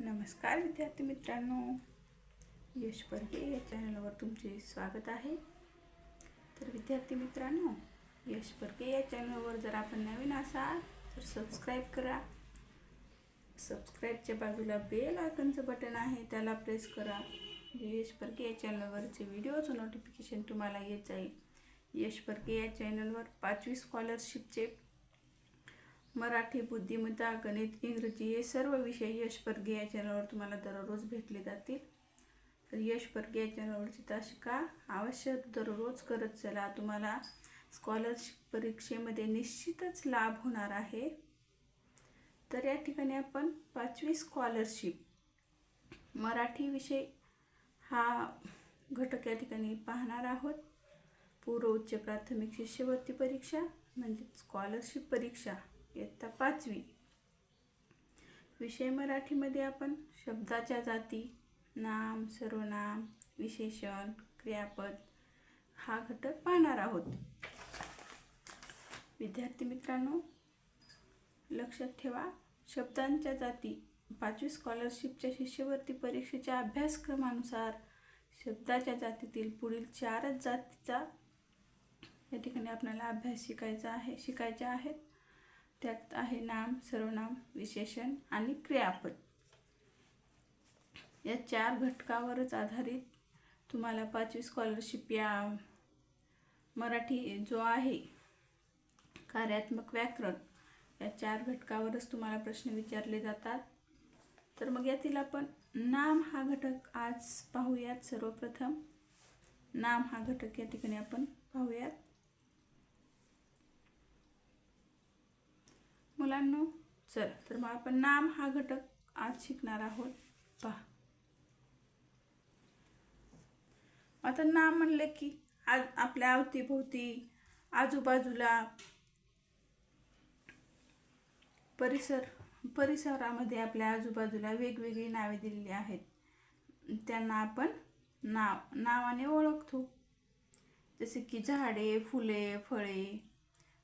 नमस्कार विद्यार्थी मित्रांनो. यश परगे या चॅनलवर तुमचे स्वागत आहे. तर विद्यार्थी मित्रांनो यश परगे या चॅनलवर जर आपण नवीन असाल तर सबस्क्राईब करा. सबस्क्राईबच्या बाजूला बेल आयकनचं बटन आहे त्याला प्रेस करा. म्हणजे यश परके या चॅनलवरचे व्हिडिओचं नोटिफिकेशन तुम्हाला येत जाईल. यश परके या चॅनलवर पाचवी स्कॉलरशिपचे मराठी बुद्धिमत्ता गणित इंग्रजी हे सर्व विषय यश परगे या चॅनलवर तुम्हाला दररोज भेटले जातील. तर यश परगे या चॅनलवरची तासिका आवश्यक दररोज करत चला. तुम्हाला स्कॉलरशिप परीक्षेमध्ये निश्चितच लाभ होणार आहे. तर या ठिकाणी आपण पाचवी स्कॉलरशिप मराठी विषय हा घटक या ठिकाणी पाहणार आहोत. पूर्व उच्च प्राथमिक शिष्यवृत्ती परीक्षा म्हणजे स्कॉलरशिप परीक्षा. इयत्ता पाचवी. विषय मराठीमध्ये आपण शब्दाच्या जाती नाम सर्वनाम विशेषण क्रियापद हा घटक पाहणार आहोत. विद्यार्थी मित्रांनो लक्षात ठेवा शब्दांच्या जाती पाचवी स्कॉलरशिपच्या शिष्यवृत्ती परीक्षेच्या अभ्यासक्रमानुसार शब्दाच्या जातीतील पुढील चारच जातीचा या ठिकाणी आपल्याला अभ्यास शिकायचा आहे शिकायचे आहेत. त्यात आहे नाम सर्वनाम विशेषण आणि क्रियापद. या चार घटकावरच आधारित तुम्हाला पाचवी स्कॉलरशिप या मराठी जो आहे कार्यात्मक व्याकरण या चार घटकावरच तुम्हाला प्रश्न विचारले जातात. तर मग यातील आपण नाम हा घटक आज पाहूयात सर्वप्रथम. नाम हा घटक या ठिकाणी आपण पाहूयात. मुलांनो चल तर मग आपण नाम हा घटक आज शिकणार आहोत. पहा. आता नाम म्हणले की आज आपल्या अवतीभोवती आजूबाजूला परिसर परिसरामध्ये आपल्या आजूबाजूला वेगवेगळी नावे दिलेली आहेत. त्यांना आपण नाव नावाने ओळखतो. जसे की झाडे फुले फळे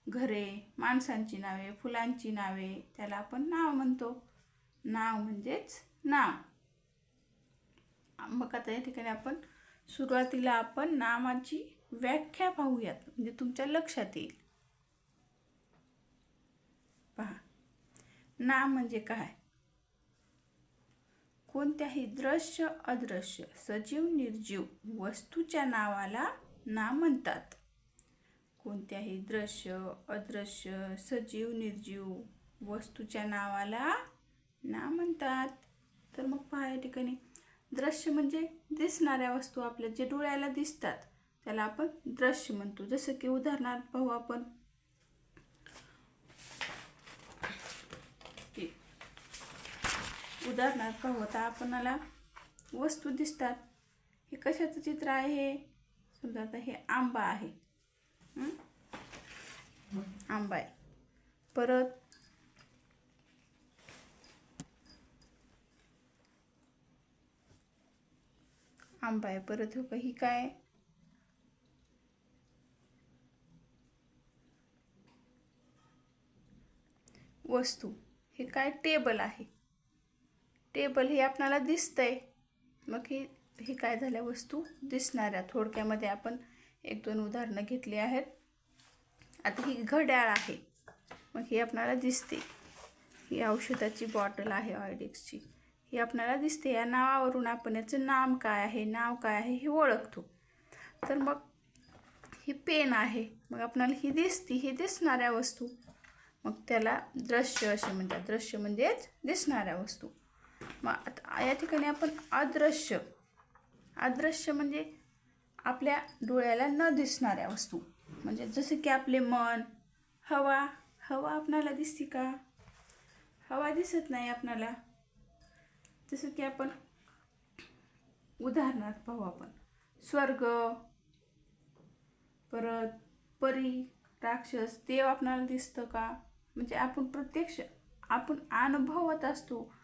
घरे माणसांची नावे फुलांची नावे त्याला आपण नाव म्हणतो. नाव म्हणजेच नाव. मग आता या ठिकाणी आपण सुरुवातीला आपण नामाची व्याख्या पाहूयात. म्हणजे तुमच्या लक्षात येईल. पहा. नाम म्हणजे काय? कोणत्याही दृश्य अदृश्य सजीव निर्जीव वस्तूच्या नावाला नाम म्हणतात. कोणत्याही दृश्य अदृश्य सजीव निर्जीव वस्तूच्या नावाला ना म्हणतात. तर मग पहा या ठिकाणी. दृश्य म्हणजे दिसणाऱ्या वस्तू आपल्या जे डोळ्याला दिसतात त्याला आपण दृश्य म्हणतो. जसं की उदाहरणार्थ पाहू आपण. उदाहरणार्थ पाहू आता आपणाला वस्तू दिसतात. हे कशाचं चित्र आहे? हे समजा आता हे आंबा आहे. आंबा आहे. परत? आंबा आहे. परत हो का ही काय? वस्तू. हे काय? टेबल आहे. टेबल हे आपणाला दिसतंय. मग हे हे काय झाल्या वस्तू? दिसणाऱ्या. थोडक्यामध्ये आपण एक दोन उदाहरणं घेतली आहेत. आता ही घड्याळ आहे. मग ही आपणाला दिसते. ही औषधाची बॉटल आहे ऑयडिक्सची. ही आपणाला दिसते. या नावावरून आपण याचं नाम काय आहे नाव काय आहे हे ओळखतो. तर मग ही पेन आहे. मग आपणाला ही दिसती. ही दिसणाऱ्या वस्तू. मग त्याला दृश्य असे म्हणतात. दृश्य म्हणजेच दिसणाऱ्या वस्तू. मग आता या ठिकाणी आपण अदृश्य. अदृश्य म्हणजे आपल्या डोळ्याला न दिसणाऱ्या वस्तू. म्हणजे जसं की आपले मन हवा. हवा आपणाला दिसते का? हवा दिसत नाही आपणाला. जसं की आपण उदाहरणार्थ पाहू आपण. स्वर्ग परत परी राक्षस देव आपणाला दिसतं का? म्हणजे आपण प्रत्यक्ष आपण अनुभवत असतो.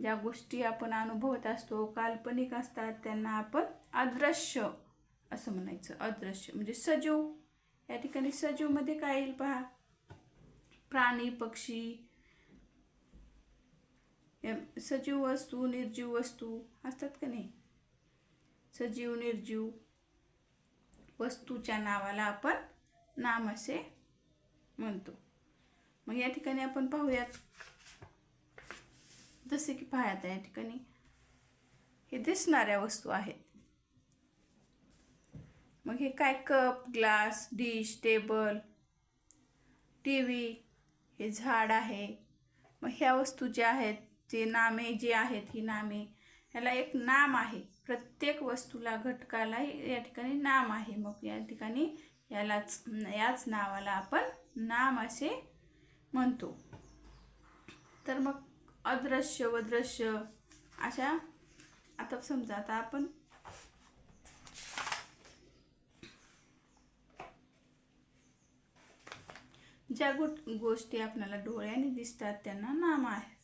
ज्या गोष्टी आपण अनुभवत असतो काल्पनिक असतात त्यांना आपण अदृश्य असं म्हणायचं अदृश्य. म्हणजे सजीव या ठिकाणी सजीवमध्ये काय येईल पहा? प्राणी पक्षी सजीव वस्तू निर्जीव वस्तू असतात का नाही? सजीव निर्जीव वस्तूच्या नावाला आपण नाम असे म्हणतो. मग या ठिकाणी आपण पाहूयात. जसे की पाहत या ठिकाणी हे दिसणाऱ्या वस्तू आहेत. मग हे काय cup glass dish table T V हे झाड आहे. मग ह्या वस्तू ज्या आहेत जे नामे जे आहेत ही नामे ह्याला एक नाम आहे. प्रत्येक वस्तूला घटकाला या ठिकाणी नाम आहे. मग या ठिकाणी यालाच याच नावाला आपण नाम असे म्हणतो. तर मग अदृश्य वदृश्य अशा आता समजा आता आपण ज्या गो गोष्टी आपल्याला डोळ्याने दिसतात त्यांना नाम आहे.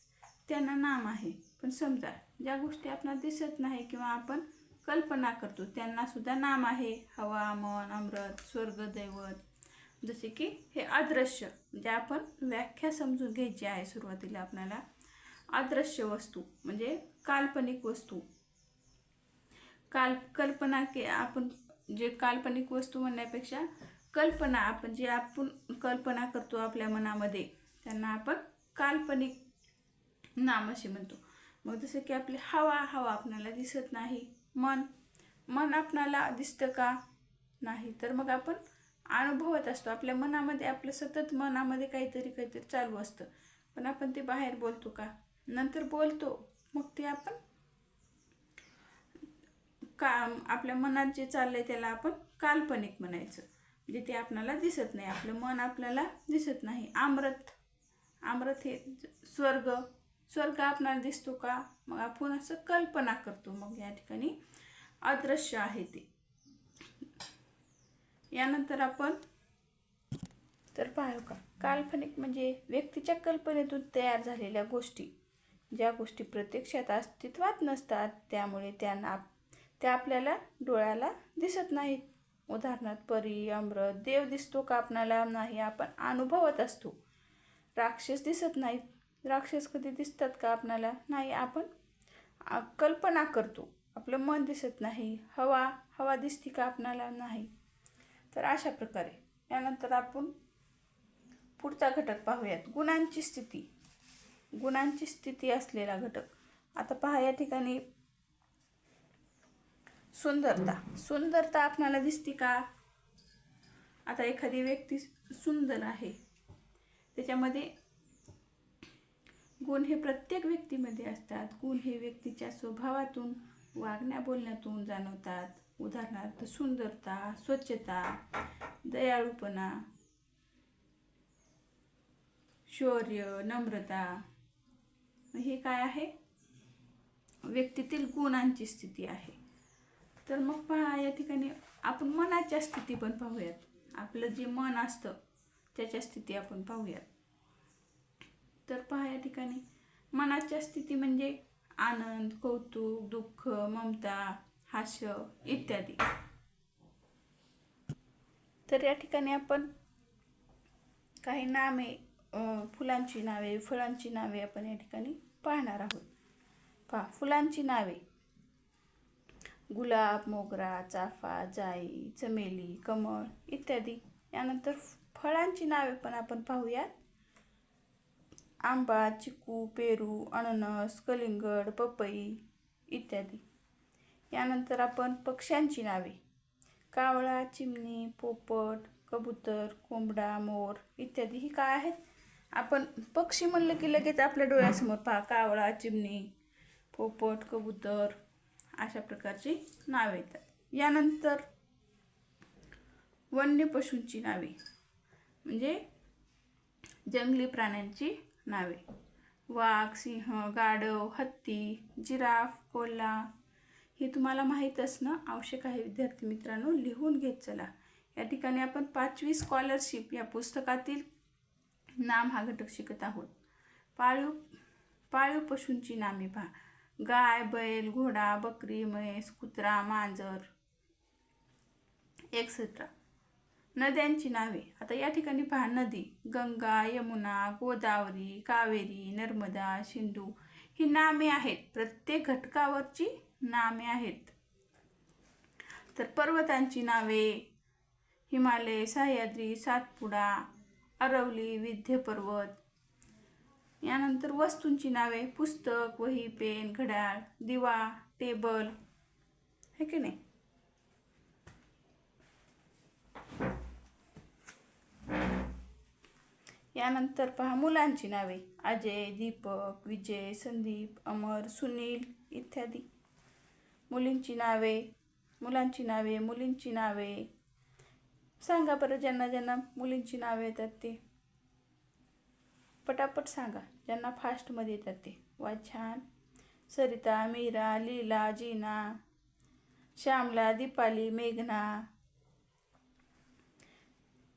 त्यांना नाम आहे. पण समजा ज्या गोष्टी आपल्याला दिसत नाही किंवा आपण कल्पना करतो त्यांना सुद्धा नाम आहे. हवा मन अमृत स्वर्ग दैवत. जसे की हे अदृश्य म्हणजे आपण व्याख्या समजून घ्यायची आहे सुरुवातीला आपल्याला. अदृश्य वस्तू म्हणजे काल्पनिक वस्तू. काल कल्पना के आपण जे काल्पनिक वस्तू म्हणण्यापेक्षा कल्पना आपण जे आपण कल्पना करतो आपल्या मनामध्ये त्यांना आपण काल्पनिक नाम असे म्हणतो. मग जसं की आपली हवा हवा आपणाला दिसत नाही. मन मन आपणाला दिसतं का नाही? तर मग आपण अनुभवत असतो. आपल्या मनामध्ये आपलं सतत मनामध्ये काहीतरी काहीतरी चालू असतं. पण आपण ते बाहेर बोलतो का? नंतर बोलतो. मग ते आपण का आपल्या मनात जे चाललंय त्याला आपण काल्पनिक म्हणायचं. म्हणजे ते आपल्याला दिसत नाही. आपलं मन आपल्याला दिसत नाही. आमरत आमरत हे स्वर्ग स्वर्ग आपल्याला दिसतो का? मग आपण असं कल्पना करतो. मग या ठिकाणी अदृश्य आहे ते. यानंतर आपण तर पाहू का? काल्पनिक म्हणजे व्यक्तीच्या कल्पनेतून तयार झालेल्या गोष्टी. ज्या गोष्टी प्रत्यक्षात अस्तित्वात नसतात त्यामुळे त्यांना त्या आपल्याला डोळ्याला दिसत नाहीत. उदाहरणार्थ परी अमृत देव दिसतो का आपणाला? नाही आपण अनुभवत असतो. राक्षस दिसत नाहीत. राक्षस कधी दिसतात का आपणाला? नाही आपण कल्पना करतो. आपलं मन दिसत नाही. हवा हवा दिसती का आपणाला? नाही. तर अशा प्रकारे. यानंतर आपण पुढचा घटक पाहूयात. गुणांची स्थिती. गुणांची स्थिती असलेला घटक. आता पहा या ठिकाणी सुंदरता. सुंदरता आपणाला दिसते का? आता एखादी व्यक्ती सुंदर आहे. त्याच्यामध्ये गुण हे प्रत्येक व्यक्तीमध्ये असतात. गुण हे व्यक्तीच्या स्वभावातून वागण्या बोलण्यातून जाणवतात. उदाहरणार्थ सुंदरता स्वच्छता दयाळूपणा शौर्य नम्रता. हे काय आहे? व्यक्तीतील गुणांची स्थिती आहे. तर मग पहा या ठिकाणी आपण मनाच्या स्थिती पण पाहूयात. आपलं जे मन असतं त्याच्या स्थिती आपण पाहूयात. तर पहा या ठिकाणी मनाच्या स्थिती म्हणजे आनंद कौतुक दुःख ममता हास्य इत्यादी. तर या ठिकाणी आपण काही नामे फुलांची नावे फळांची नावे आपण या ठिकाणी पाहणार आहोत. पहा फुलांची नावे. गुलाब मोगरा चाफा जाई चमेली कमळ इत्यादी. यानंतर फळांची नावे पण आपण पाहूयात. आंबा चिकू पेरू अननस कलिंगड पपई इत्यादी. यानंतर आपण पक्ष्यांची नावे. कावळा चिमणी पोपट कबूतर कोंबडा मोर इत्यादी ही काय आहेत? आपण पक्षी म्हणलं की लगेच आपल्या डोळ्यासमोर पहा. कावळा चिमणी पोपट कबूतर अशा प्रकारची नावे येतात. यानंतर वन्य पशूंची नावे. म्हणजे जंगली प्राण्यांची नावे. वाघ सिंह गाढव हत्ती जिराफ कोल्हा हे तुम्हाला माहीत असणं आवश्यक आहे विद्यार्थी मित्रांनो. लिहून घेत चला. या ठिकाणी आपण पाचवी स्कॉलरशिप या पुस्तकातील नाम हा घटक शिकत आहोत. पाळीव पाळीव पशूंची नामे पहा. गाय बैल घोडा बकरी म्हैस कुत्रा मांजर एक्सेट्रा नद्यांची नावे. आता या ठिकाणी पहा नदी गंगा यमुना गोदावरी कावेरी नर्मदा सिंधू ही नामे आहेत. प्रत्येक घटकावरची नामे आहेत. तर पर्वतांची नावे हिमालय सह्याद्री सातपुडा अरवली विंध्य पर्वत यानंतर वस्तूंची नावे पुस्तक वही पेन घड्याळ दिवा टेबल हे की नाही? यानंतर पहा मुलांची नावे. अजय दीपक विजय संदीप अमर सुनील इत्यादी. मुलींची नावे मुलांची नावे मुलींची नावे. सांगा बरं ज्यांना ज्यांना मुलींची नावे येतात ते. पटापट सांगा. ज्यांना फास्टमध्ये येतात ते. वा छान. सरिता मीरा लीला जीना श्यामला दीपाली मेघना.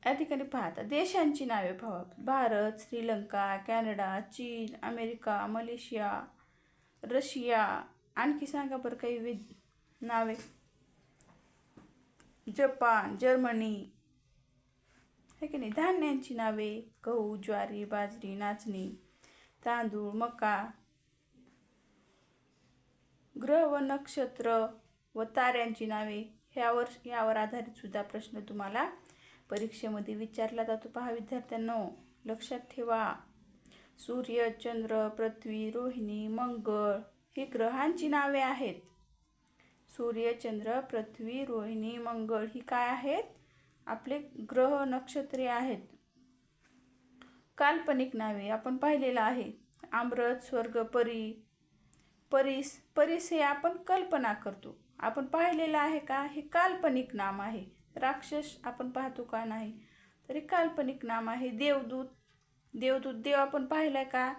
या ठिकाणी पाहता देशांची नावे पहा भारत श्रीलंका कॅनडा चीन अमेरिका मलेशिया रशिया आणखी सांगा बरं काही वि नावे. Japan Germany. है की नाही? धान्यांची नावे गहू ज्वारी बाजरी नाचणी. तांदूळ मका ग्रह व नक्षत्र व ताऱ्यांची नावे ह्यावर यावर आधारित सुद्धा प्रश्न तुम्हाला परीक्षेमध्ये विचारला जातो. पहा विद्यार्थ्यांनो लक्षात ठेवा. सूर्य चंद्र पृथ्वी रोहिणी मंगळ ही ग्रहांची नावे आहेत. सूर्य चंद्र पृथ्वी रोहिणी मंगळ ही काय आहेत? आपले ग्रह नक्षत्रे आहेत. काल्पनिक नावे आपण पाहिलेलं आहे. आमरत स्वर्ग परी परीस परीस हे आपण कल्पना करतो. आपण पाहिलेलं आहे का? हे काल्पनिक नाम आहे. राक्षस आपण पाहतो का नाही? तरी काल्पनिक नाम आहे. देवदूत देवदूत देव आपण पाहिलाय का?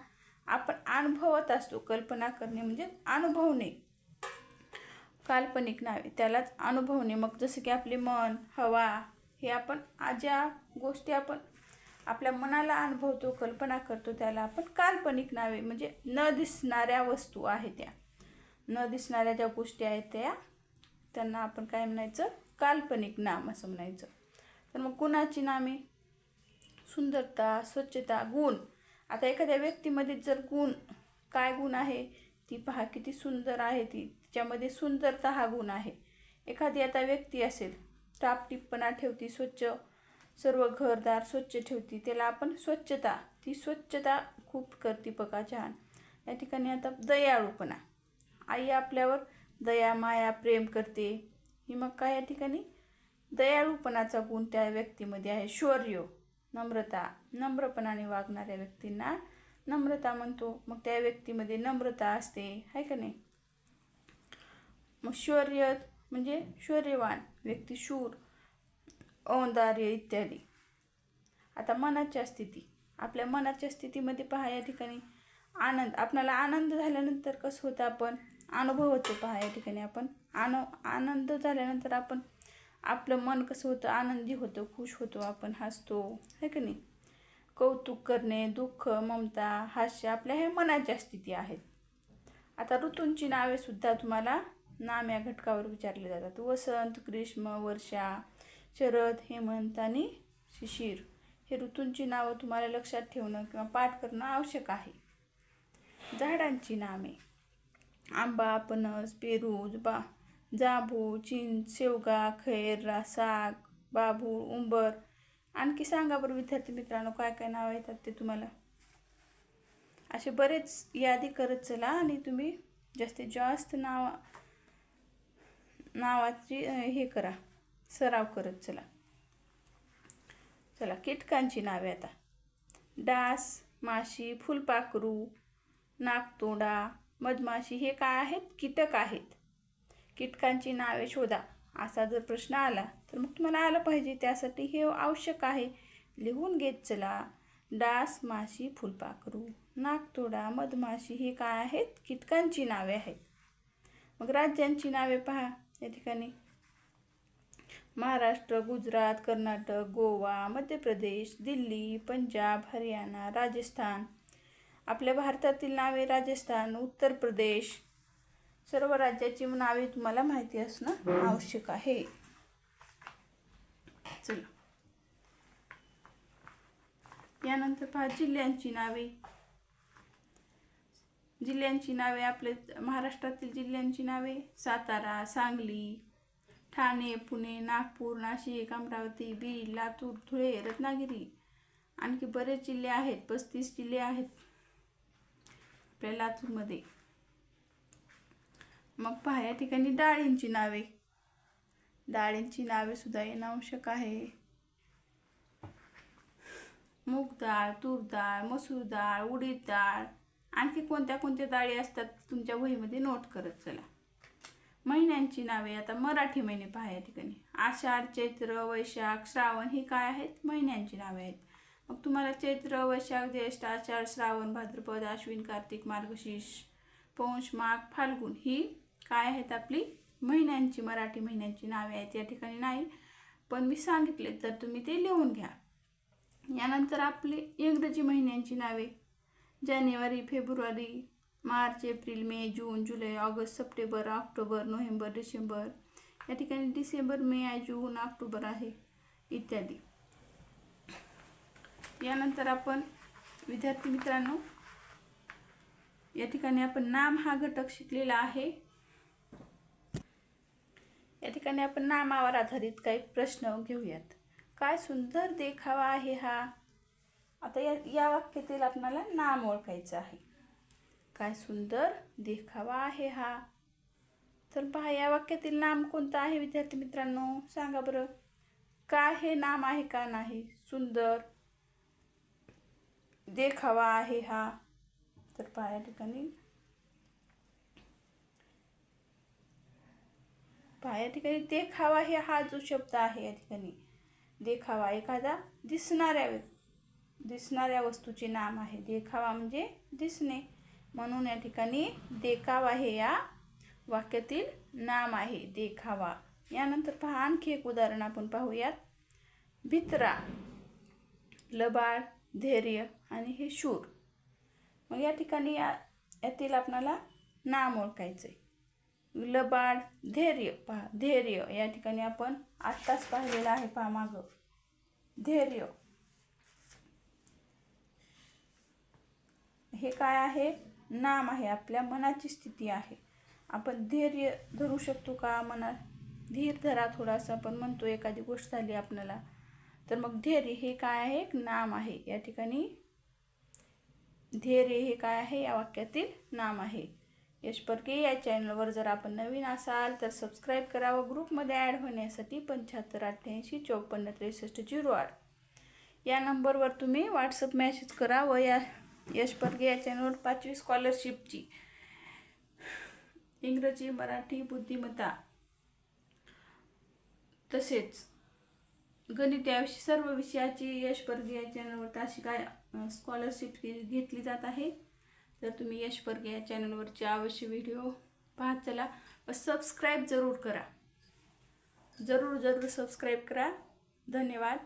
आपण अनुभवत असतो. कल्पना करणे म्हणजे अनुभवणे. काल्पनिक नावे त्यालाच अनुभवणे. मग जसं की आपले मन हवा हे आपण ज्या गोष्टी आपण आपल्या मनाला अनुभवतो कल्पना करतो त्याला. आपण काल्पनिक नावे म्हणजे न दिसणाऱ्या वस्तू आहेत त्या. न दिसणाऱ्या ज्या गोष्टी आहेत त्या त्यांना आपण काय म्हणायचं? काल्पनिक नाम असं म्हणायचं. तर मग गुणाची नामे? सुंदरता स्वच्छता गुण. आता एखाद्या व्यक्तीमध्ये जर गुण काय गुण आहे? ती पहा किती सुंदर आहे ती. तिच्यामध्ये सुंदरता हा गुण आहे. एखादी आता व्यक्ती असेल टापटिपणा ठेवती स्वच्छ सर्व घरदार स्वच्छ ठेवती. त्याला आपण स्वच्छता ती स्वच्छता खूप करते बघा छान. या ठिकाणी आता दयाळूपणा. आई आपल्यावर दया माया प्रेम करते. ही मग काय या ठिकाणी? दयाळूपणाचा गुण त्या व्यक्तीमध्ये आहे. शौर्य नम्रता. नम्रपणाने वागणाऱ्या व्यक्तींना नम्रता म्हणतो. मग त्या व्यक्तीमध्ये नम्रता असते. आहे का नाही? मग शौर्य म्हणजे शौर्यवान व्यक्ती शूर. औंदार्य इत्यादी. आता मनाच्या स्थिती. आपल्या मनाच्या स्थितीमध्ये पहा या ठिकाणी. आनंद. आपल्याला आनंद झाल्यानंतर कसं होतं आपण? अनुभव होतो पहा या ठिकाणी आपण. आन आनंद झाल्यानंतर आपण आपलं मन कसं होतं? आनंदी होतं खुश होतो आपण हसतो. है की नाही? कौतुक करणे दुःख ममता हास्य आपल्या हे मनाच्या स्थिती आहेत. आता ऋतूंची नावेसुद्धा तुम्हाला नाम या घटकावर विचारले जातात. वसंत ग्रीष्म वर्षा शरद हेमंत आणि शिशिर हे ऋतूंची नावं तुम्हाला लक्षात ठेवणं किंवा पाठ करणं आवश्यक आहे. झाडांची नावे. आंबा पणस पेरूज बा जांभू चिंच शेवगा खैर साग बाभूळ उंबर. आणखी सांगा बरं विद्यार्थी मित्रांनो काय काय नावं येतात ते तुम्हाला? असे बरेच यादी करत चला आणि तुम्ही जास्तीत जास्त नाव नावाची हे करा. सराव करत चला. चला कीटकांची नावे आता. डास माशी फुलपाखरू नागतोडा मधमाशी हे काय आहेत? कीटक आहेत. कीटकांची नावे शोधा. असा जर प्रश्न आला तर मग तुम्हाला आलं पाहिजे. त्यासाठी हे आवश्यक आहे. लिहून घेत चला. डास माशी फुलपाखरू नागतोडा मधमाशी हे काय आहेत? कीटकांची नावे आहेत. मग राज्यांची नावे पहा या ठिकाणी. महाराष्ट्र गुजरात कर्नाटक गोवा मध्य प्रदेश दिल्ली पंजाब हरियाणा राजस्थान. आपल्या भारतातील नावे राजस्थान उत्तर प्रदेश. सर्व राज्याची नावे तुम्हाला माहिती असणं आवश्यक आहे. चला. यानंतर पहा जिल्ह्यांची नावे. जिल्ह्यांची नावे आपले महाराष्ट्रातील जिल्ह्यांची नावे सातारा सांगली ठाणे पुणे नागपूर नाशिक अमरावती बीड लातूर धुळे रत्नागिरी आणखी बरेच जिल्हे आहेत. पस्तीस जिल्हे आहेत आपल्या लातूरमध्ये. मग पहा या ठिकाणी डाळींची नावे. डाळींची नावे सुद्धा येणं आवश्यक आहे. मूग डाळ तूर डाळ मसूर डाळ उडीद डाळ आणखी कोणत्या कोणत्या डाळी असतात तुमच्या वहीमध्ये नोट करत चला. महिन्यांची नावे आता मराठी महिने पहा या ठिकाणी. आषाढ चैत्र वैशाख श्रावण ही काय आहेत? महिन्यांची नावे आहेत. मग तुम्हाला चैत्र वैशाख ज्येष्ठ आषाढ श्रावण भाद्रपद अश्विन कार्तिक मार्गशीर्ष पौष माघ फाल्गुन ही काय आहेत आपली? महिन्यांची मराठी महिन्यांची नावे आहेत. या ठिकाणी नाही पण मी सांगितले तर तुम्ही ते लिहून घ्या. यानंतर आपली इंग्रजी महिन्यांची नावे. जानेवारी फेब्रुवारी मार्च एप्रिल मे जून जुलै August September October November December या ठिकाणी डिसेंबर मे आहे जून ऑक्टोबर आहे इत्यादी. यानंतर आपण विद्यार्थी मित्रांनो या ठिकाणी आपण नाम हा घटक शिकलेला आहे. या ठिकाणी आपण नामावर आधारित काही प्रश्न घेऊयात. काय सुंदर देखावा आहे हा? आता या या वाक्यातील आपणाला नाम ओळखायचं आहे. काय सुंदर देखावा आहे हा. तर पहा या वाक्यातील नाम कोणतं आहे विद्यार्थी मित्रांनो? सांगा बरं. काय हे नाम आहे का नाही? सुंदर देखावा आहे हा. तर पहा या ठिकाणी. पहा या ठिकाणी देखावा हे हा जो शब्द आहे या ठिकाणी. देखावा एखादा दिसणाऱ्या दिसणाऱ्या वस्तूचे नाम आहे. देखावा म्हणजे दिसणे. म्हणून या ठिकाणी देखावा हे या वाक्यातील नाम आहे देखावा. यानंतर पहा आणखी एक उदाहरण आपण पाहूयात. भित्रा लबाड धैर्य आणि हे शूर. मग या ठिकाणी या यातील आपणाला नाम ओळखायचं आहे लबाड धैर्य पहा धैर्य. या ठिकाणी आपण आत्ताच पाहिलेलं आहे पहा मागं. धैर्य. हे काय आहे? नाम आहे आपल्या मनाची स्थिती आहे. आपण धैर्य धरू शकतो का? मना धीर धरा थोडासा आपण म्हणतो एखादी गोष्ट झाली आपल्याला तर मग धैर्य हे काय आहे? एक नाम आहे. या ठिकाणी धैर्य हे काय आहे? या वाक्यातील नाम आहे. यश परके या चॅनलवर जर आपण नवीन असाल तर सबस्क्राईब करा व ग्रुपमध्ये ॲड होण्यासाठी पंच्याहत्तर अठ्ठ्याऐंशी चौपन्न त्रेसष्ट झिरो आठ. या नंबरवर तुम्ही व्हॉट्सअप मॅसेज करा व या यश परगे या चॅनलवर पाचवी स्कॉलरशिपची इंग्रजी मराठी बुद्धिमत्ता. तसेच गणित याविषयी सर्व विषयाची यश परगे या चॅनलवर ताशी काय स्कॉलरशिप घेतली जात आहे? तर तुम्ही यश परगे या चॅनलवरचे अवश्य व्हिडिओ पाहत चला व सबस्क्राईब जरूर करा. जरूर जरूर सबस्क्राईब करा. धन्यवाद.